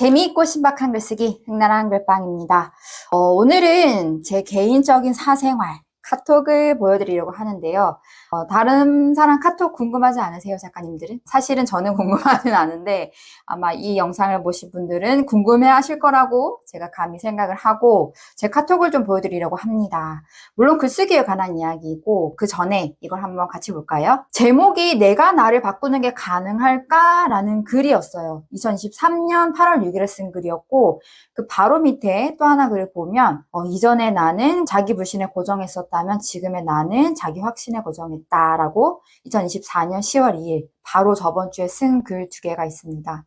재미있고 신박한 글쓰기 흥나랑 글빵입니다. 어, 오늘은 제 개인적인 사생활 카톡을 보여드리려고 하는데요. 어, 다른 사람 카톡 궁금하지 않으세요, 작가님들은? 사실은 저는 궁금하진 않은데 아마 이 영상을 보신 분들은 궁금해 하실 거라고 제가 감히 생각을 하고 제 카톡을 좀 보여드리려고 합니다. 물론 글쓰기에 관한 이야기이고 그 전에 이걸 한번 같이 볼까요? 제목이 내가 나를 바꾸는 게 가능할까? 라는 글이었어요. 2023년 8월 6일에 쓴 글이었고 그 바로 밑에 또 하나 글을 보면 어, 이전에 나는 자기 불신에 고정했었 다면 지금의 나는 자기 확신에 고정했다라고 2024년 10월 2일 바로 저번 주에 쓴 글 두 개가 있습니다.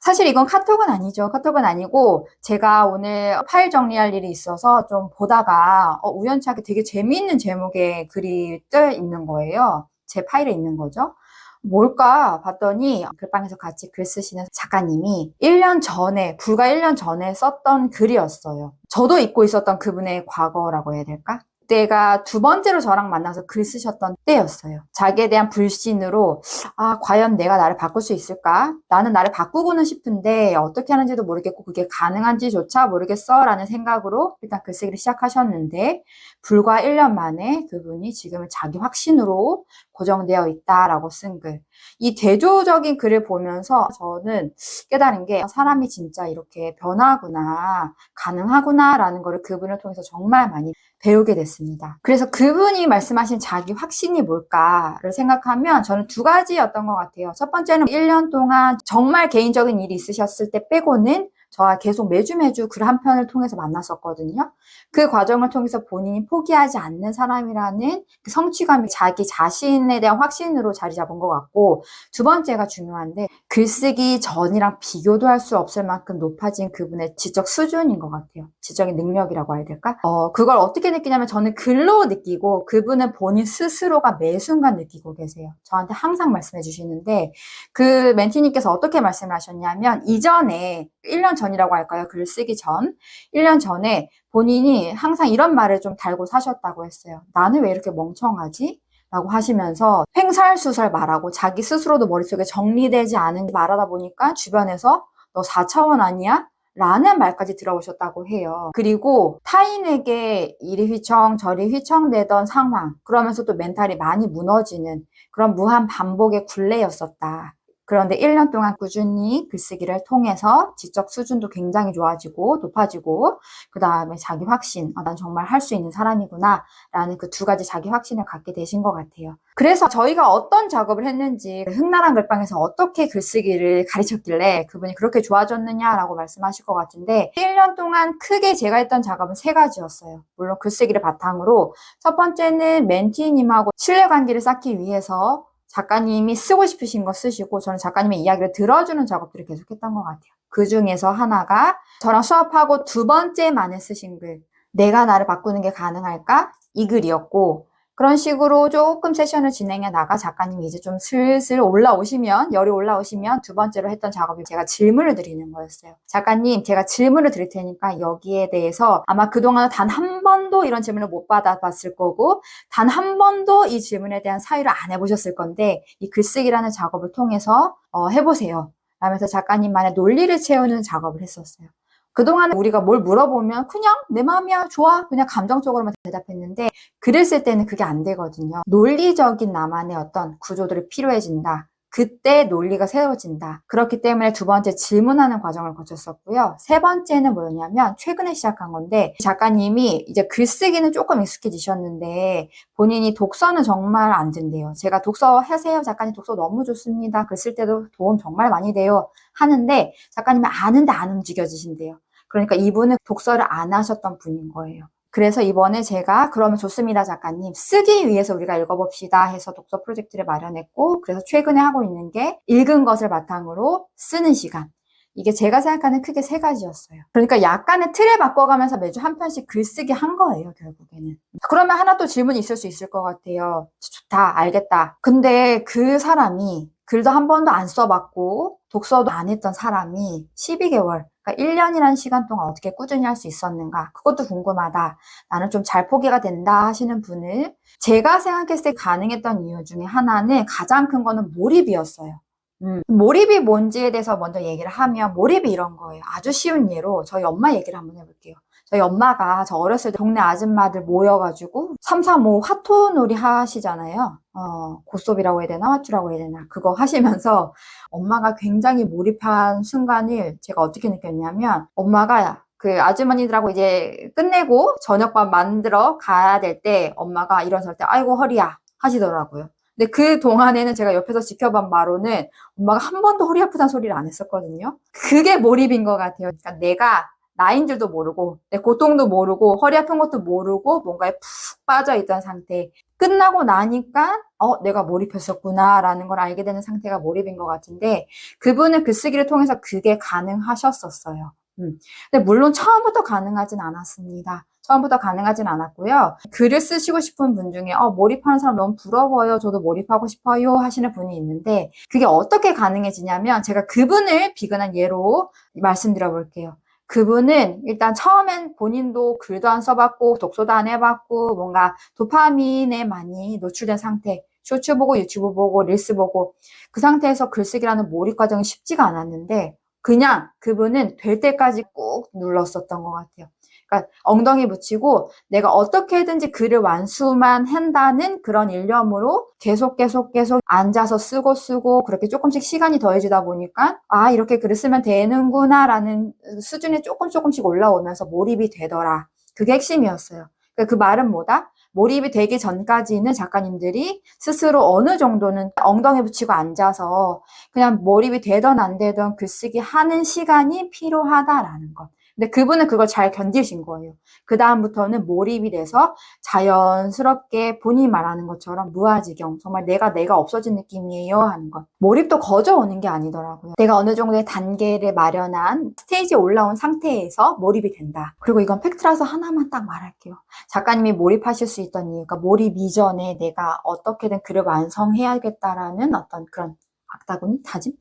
사실 이건 카톡은 아니죠. 카톡은 아니고 제가 오늘 파일 정리할 일이 있어서 좀 보다가 어, 우연찮게 되게 재미있는 제목의 글이 떠 있는 거예요. 제 파일에 있는 거죠. 뭘까 봤더니 글방에서 같이 글 쓰시는 작가님이 1년 전에, 불과 1년 전에 썼던 글이었어요. 저도 잊고 있었던 그분의 과거라고 해야 될까? 그때가 두 번째로 저랑 만나서 글 쓰셨던 때였어요. 자기에 대한 불신으로 아 과연 내가 나를 바꿀 수 있을까? 나는 나를 바꾸고는 싶은데 어떻게 하는지도 모르겠고 그게 가능한지조차 모르겠어 라는 생각으로 일단 글쓰기를 시작하셨는데 불과 1년 만에 그분이 지금은 자기 확신으로 고정되어 있다라고 쓴 글. 이 대조적인 글을 보면서 저는 깨달은 게 사람이 진짜 이렇게 변하구나, 가능하구나라는 거를 그분을 통해서 정말 많이 배우게 됐습니다. 그래서 그분이 말씀하신 자기 확신이 뭘까를 생각하면 저는 두 가지였던 것 같아요. 첫 번째는 1년 동안 정말 개인적인 일이 있으셨을 때 빼고는 저와 계속 매주 매주 글 한 편을 통해서 만났었거든요. 그 과정을 통해서 본인이 포기하지 않는 사람이라는 그 성취감이 자기 자신에 대한 확신으로 자리 잡은 것 같고 두 번째가 중요한데 글쓰기 전이랑 비교도 할 수 없을 만큼 높아진 그분의 지적 수준인 것 같아요. 지적인 능력이라고 해야 될까? 어, 그걸 어떻게 느끼냐면 저는 글로 느끼고 그분은 본인 스스로가 매 순간 느끼고 계세요. 저한테 항상 말씀해 주시는데 그 멘티님께서 어떻게 말씀을 하셨냐면 이전에 1년 전이라고 할까요? 글 쓰기 전. 1년 전에 본인이 항상 이런 말을 좀 달고 사셨다고 했어요. 나는 왜 이렇게 멍청하지? 라고 하시면서 횡설수설 말하고 자기 스스로도 머릿속에 정리되지 않은 말하다 보니까 주변에서 너 4차원 아니야? 라는 말까지 들어오셨다고 해요. 그리고 타인에게 이리 휘청 저리 휘청되던 상황 그러면서 또 멘탈이 많이 무너지는 그런 무한 반복의 굴레였었다. 그런데 1년 동안 꾸준히 글쓰기를 통해서 지적 수준도 굉장히 좋아지고 높아지고 그 다음에 자기 확신, 아, 난 정말 할 수 있는 사람이구나 라는 그 두 가지 자기 확신을 갖게 되신 것 같아요. 그래서 저희가 어떤 작업을 했는지 흥나란 글방에서 어떻게 글쓰기를 가르쳤길래 그분이 그렇게 좋아졌느냐라고 말씀하실 것 같은데 1년 동안 크게 제가 했던 작업은 세 가지였어요. 물론 글쓰기를 바탕으로 첫 번째는 멘티님하고 신뢰관계를 쌓기 위해서 작가님이 쓰고 싶으신 거 쓰시고 저는 작가님의 이야기를 들어주는 작업들을 계속했던 것 같아요. 그 중에서 하나가 저랑 수업하고 두 번째 만에 쓰신 글 내가 나를 바꾸는 게 가능할까? 이 글이었고 그런 식으로 조금 세션을 진행해 나가 작가님이 이제 좀 슬슬 올라오시면 열이 올라오시면 두 번째로 했던 작업이 제가 질문을 드리는 거였어요. 작가님 제가 질문을 드릴 테니까 여기에 대해서 아마 그동안 단 한 번도 이런 질문을 못 받아봤을 거고 단 한 번도 이 질문에 대한 사유를 안 해보셨을 건데 이 글쓰기라는 작업을 통해서 어, 해보세요. 라면서 작가님만의 논리를 채우는 작업을 했었어요. 그동안 우리가 뭘 물어보면 그냥 내 마음이야 좋아 그냥 감정적으로만 대답했는데 글을 쓸 때는 그게 안 되거든요. 논리적인 나만의 어떤 구조들이 필요해진다. 그때 논리가 세워진다. 그렇기 때문에 두 번째 질문하는 과정을 거쳤었고요. 세 번째는 뭐였냐면 최근에 시작한 건데 작가님이 이제 글쓰기는 조금 익숙해지셨는데 본인이 독서는 정말 안 된대요. 제가 독서 하세요. 작가님 독서 너무 좋습니다. 글 쓸 때도 도움 정말 많이 돼요. 하는데 작가님이 아는데 안 움직여지신대요. 그러니까 이분은 독서를 안 하셨던 분인 거예요. 그래서 이번에 제가 그러면 좋습니다 작가님 쓰기 위해서 우리가 읽어봅시다 해서 독서 프로젝트를 마련했고 그래서 최근에 하고 있는 게 읽은 것을 바탕으로 쓰는 시간 이게 제가 생각하는 크게 세 가지였어요. 그러니까 약간의 틀을 바꿔가면서 매주 한 편씩 글쓰기 한 거예요, 결국에는. 그러면 하나 또 질문이 있을 수 있을 것 같아요. 좋다, 알겠다. 근데 그 사람이 글도 한 번도 안 써봤고, 독서도 안 했던 사람이 12개월, 그러니까 1년이라는 시간 동안 어떻게 꾸준히 할 수 있었는가? 그것도 궁금하다. 나는 좀 잘 포기가 된다 하시는 분을 제가 생각했을 때 가능했던 이유 중에 하나는 가장 큰 거는 몰입이었어요. 음, 몰입이 뭔지에 대해서 먼저 얘기를 하면 몰입이 이런 거예요. 아주 쉬운 예로 저희 엄마 얘기를 한번 해볼게요. 저희 엄마가 저 어렸을 때 동네 아줌마들 모여가지고 3, 3, 5 화토놀이 하시잖아요. 어, 고소비라고 해야 되나? 화투라고 해야 되나? 그거 하시면서 엄마가 굉장히 몰입한 순간을 제가 어떻게 느꼈냐면 엄마가 그 아주머니들하고 이제 끝내고 저녁밥 만들어 가야 될 때 엄마가 일어설 때 아이고 허리야 하시더라고요. 근데 그 동안에는 제가 옆에서 지켜본 바로는 엄마가 한 번도 허리 아프다는 소리를 안 했었거든요. 그게 몰입인 것 같아요. 그러니까 내가 나인 줄도 모르고 내 고통도 모르고 허리 아픈 것도 모르고 뭔가에 푹 빠져 있던 상태. 끝나고 나니까 어 내가 몰입했었구나라는 걸 알게 되는 상태가 몰입인 것 같은데 그분은 글쓰기를 통해서 그게 가능하셨었어요. 음. 근데 물론 처음부터 가능하진 않았습니다. 처음부터 가능하진 않았고요. 글을 쓰시고 싶은 분 중에 어, 몰입하는 사람 너무 부러워요. 저도 몰입하고 싶어요 하시는 분이 있는데 그게 어떻게 가능해지냐면 제가 그분을 비근한 예로 말씀드려 볼게요. 그분은 일단 처음엔 본인도 글도 안 써봤고 독서도 안 해봤고 뭔가 도파민에 많이 노출된 상태 쇼츠 보고 유튜브 보고 릴스 보고 그 상태에서 글쓰기라는 몰입 과정이 쉽지가 않았는데 그냥 그분은 될 때까지 꾹 눌렀었던 것 같아요. 그러니까 엉덩이 붙이고 내가 어떻게든지 글을 완수만 한다는 그런 일념으로 계속 계속 계속 앉아서 쓰고 쓰고 그렇게 조금씩 시간이 더해지다 보니까 아 이렇게 글을 쓰면 되는구나라는 수준이 조금 조금씩 올라오면서 몰입이 되더라. 그게 핵심이었어요. 그러니까 그 말은 뭐다? 몰입이 되기 전까지는 작가님들이 스스로 어느 정도는 엉덩이 붙이고 앉아서 그냥 몰입이 되던 안 되던 글쓰기 하는 시간이 필요하다라는 것. 근데 그분은 그걸 잘 견디신 거예요. 그 다음부터는 몰입이 돼서 자연스럽게 본인이 말하는 것처럼 무아지경, 정말 내가 내가 없어진 느낌이에요 하는 것. 몰입도 거저 오는 게 아니더라고요. 내가 어느 정도의 단계를 마련한 스테이지에 올라온 상태에서 몰입이 된다. 그리고 이건 팩트라서 하나만 딱 말할게요. 작가님이 몰입하실 수 있던 이유가 몰입 이전에 내가 어떻게든 글을 완성해야겠다라는 어떤 그런 악다구니 다짐?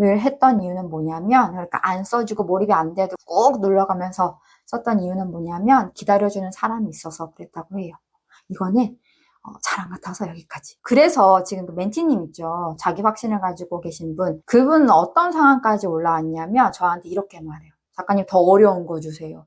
을 했던 이유는 뭐냐면 그러니까 안 써주고 몰입이 안 돼도 꾹 눌러가면서 썼던 이유는 뭐냐면 기다려주는 사람이 있어서 그랬다고 해요. 이거는 어, 잘안 같아서 여기까지. 그래서 지금 그 멘티님 있죠. 자기 확신을 가지고 계신 분. 그분은 어떤 상황까지 올라왔냐면 저한테 이렇게 말해요. 작가님 더 어려운 거 주세요.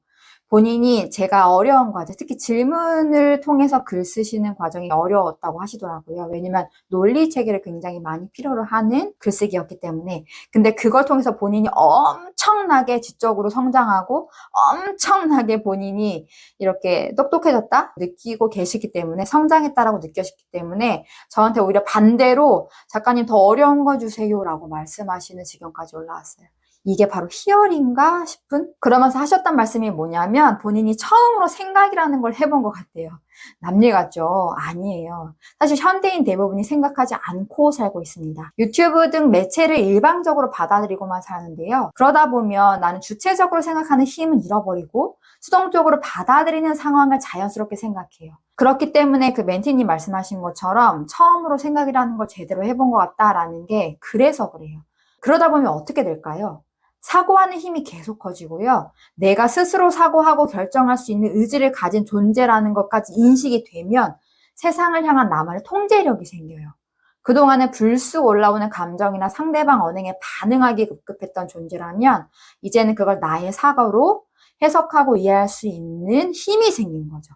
본인이 제가 어려운 과정, 특히 질문을 통해서 글 쓰시는 과정이 어려웠다고 하시더라고요. 왜냐면 논리 체계를 굉장히 많이 필요로 하는 글쓰기였기 때문에. 근데 그걸 통해서 본인이 엄청나게 지적으로 성장하고 엄청나게 본인이 이렇게 똑똑해졌다 느끼고 계시기 때문에 성장했다라고 느껴졌기 때문에 저한테 오히려 반대로 작가님 더 어려운 거 주세요라고 말씀하시는 지경까지 올라왔어요. 이게 바로 히어링가 싶은? 그러면서 하셨던 말씀이 뭐냐면 본인이 처음으로 생각이라는 걸 해본 것 같대요. 남일 같죠? 아니에요. 사실 현대인 대부분이 생각하지 않고 살고 있습니다. 유튜브 등 매체를 일방적으로 받아들이고만 사는데요. 그러다 보면 나는 주체적으로 생각하는 힘은 잃어버리고 수동적으로 받아들이는 상황을 자연스럽게 생각해요. 그렇기 때문에 그 멘티님 말씀하신 것처럼 처음으로 생각이라는 걸 제대로 해본 것 같다라는 게 그래서 그래요. 그러다 보면 어떻게 될까요? 사고하는 힘이 계속 커지고요. 내가 스스로 사고하고 결정할 수 있는 의지를 가진 존재라는 것까지 인식이 되면 세상을 향한 나만의 통제력이 생겨요. 그동안에 불쑥 올라오는 감정이나 상대방 언행에 반응하기 급급했던 존재라면 이제는 그걸 나의 사고로 해석하고 이해할 수 있는 힘이 생긴 거죠.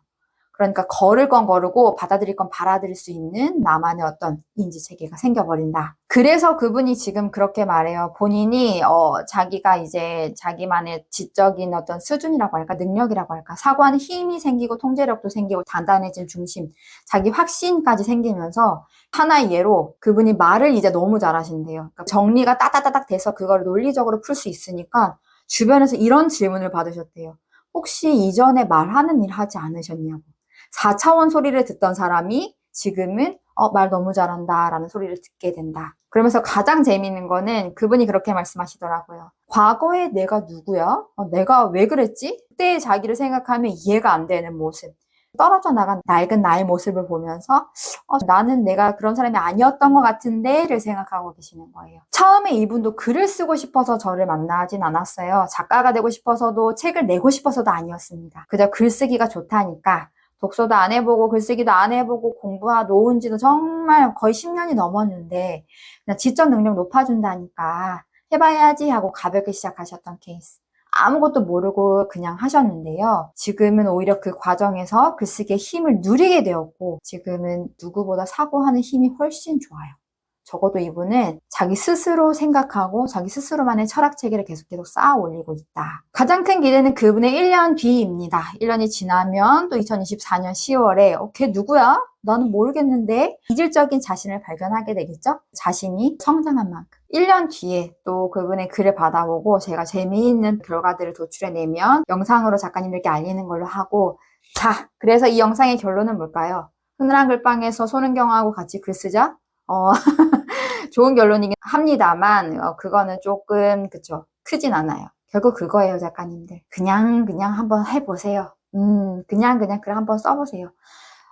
그러니까 걸을 건 거르고 받아들일 건 받아들일 수 있는 나만의 어떤 인지 체계가 생겨버린다. 그래서 그분이 지금 그렇게 말해요. 본인이 어 자기가 이제 자기만의 지적인 어떤 수준이라고 할까 능력이라고 할까 사고하는 힘이 생기고 통제력도 생기고 단단해진 중심, 자기 확신까지 생기면서 하나의 예로 그분이 말을 이제 너무 잘하신대요. 그러니까 정리가 따따따닥 돼서 그걸 논리적으로 풀 수 있으니까 주변에서 이런 질문을 받으셨대요. 혹시 이전에 말하는 일 하지 않으셨냐고. 4차원 소리를 듣던 사람이 지금은 어, 말 너무 잘한다 라는 소리를 듣게 된다. 그러면서 가장 재미있는 거는 그분이 그렇게 말씀하시더라고요. 과거에 내가 누구야? 어, 내가 왜 그랬지? 그때의 자기를 생각하면 이해가 안 되는 모습. 떨어져 나간 낡은 나의 모습을 보면서 어, 나는 내가 그런 사람이 아니었던 것 같은데를 생각하고 계시는 거예요. 처음에 이분도 글을 쓰고 싶어서 저를 만나진 않았어요. 작가가 되고 싶어서도 책을 내고 싶어서도 아니었습니다. 그저 글쓰기가 좋다니까 독서도 안 해보고 글쓰기도 안 해보고 공부하 놓은 지도 정말 거의 10년이 넘었는데 그냥 지적 능력 높아준다니까 해봐야지 하고 가볍게 시작하셨던 케이스. 아무것도 모르고 그냥 하셨는데요. 지금은 오히려 그 과정에서 글쓰기의 힘을 누리게 되었고 지금은 누구보다 사고하는 힘이 훨씬 좋아요. 적어도 이분은 자기 스스로 생각하고 자기 스스로만의 철학 체계를 계속 계속 쌓아 올리고 있다. 가장 큰 기대는 그분의 1년 뒤입니다. 1년이 지나면 또 2024년 10월에 어, 걔 누구야? 나는 모르겠는데 이질적인 자신을 발견하게 되겠죠? 자신이 성장한 만큼. 1년 뒤에 또 그분의 글을 받아보고 제가 재미있는 결과들을 도출해내면 영상으로 작가님들께 알리는 걸로 하고 자, 그래서 이 영상의 결론은 뭘까요? 흔한 글방에서 손은경하고 같이 글 쓰자? 어, 좋은 결론이긴 합니다만, 어, 그거는 조금, 그쵸. 크진 않아요. 결국 그거예요, 작가님들. 그냥, 그냥 한번 해보세요. 음, 그냥, 그냥 글 한번 써보세요.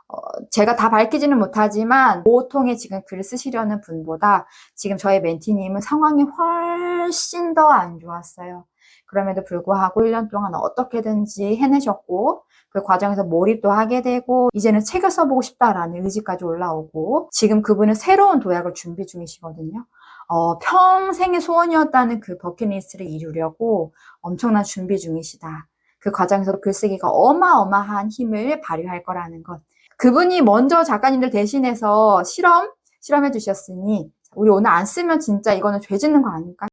어, 제가 다 밝히지는 못하지만, 보통의 지금 글을 쓰시려는 분보다 지금 저의 멘티님은 상황이 훨씬 더 안 좋았어요. 그럼에도 불구하고 1년 동안 어떻게든지 해내셨고, 그 과정에서 몰입도 하게 되고 이제는 책을 써보고 싶다라는 의지까지 올라오고 지금 그분은 새로운 도약을 준비 중이시거든요. 어, 평생의 소원이었다는 그 버킷리스트를 이루려고 엄청난 준비 중이시다. 그 과정에서 글쓰기가 어마어마한 힘을 발휘할 거라는 것. 그분이 먼저 작가님들 대신해서 실험, 실험해 주셨으니 우리 오늘 안 쓰면 진짜 이거는 죄 짓는 거 아닐까?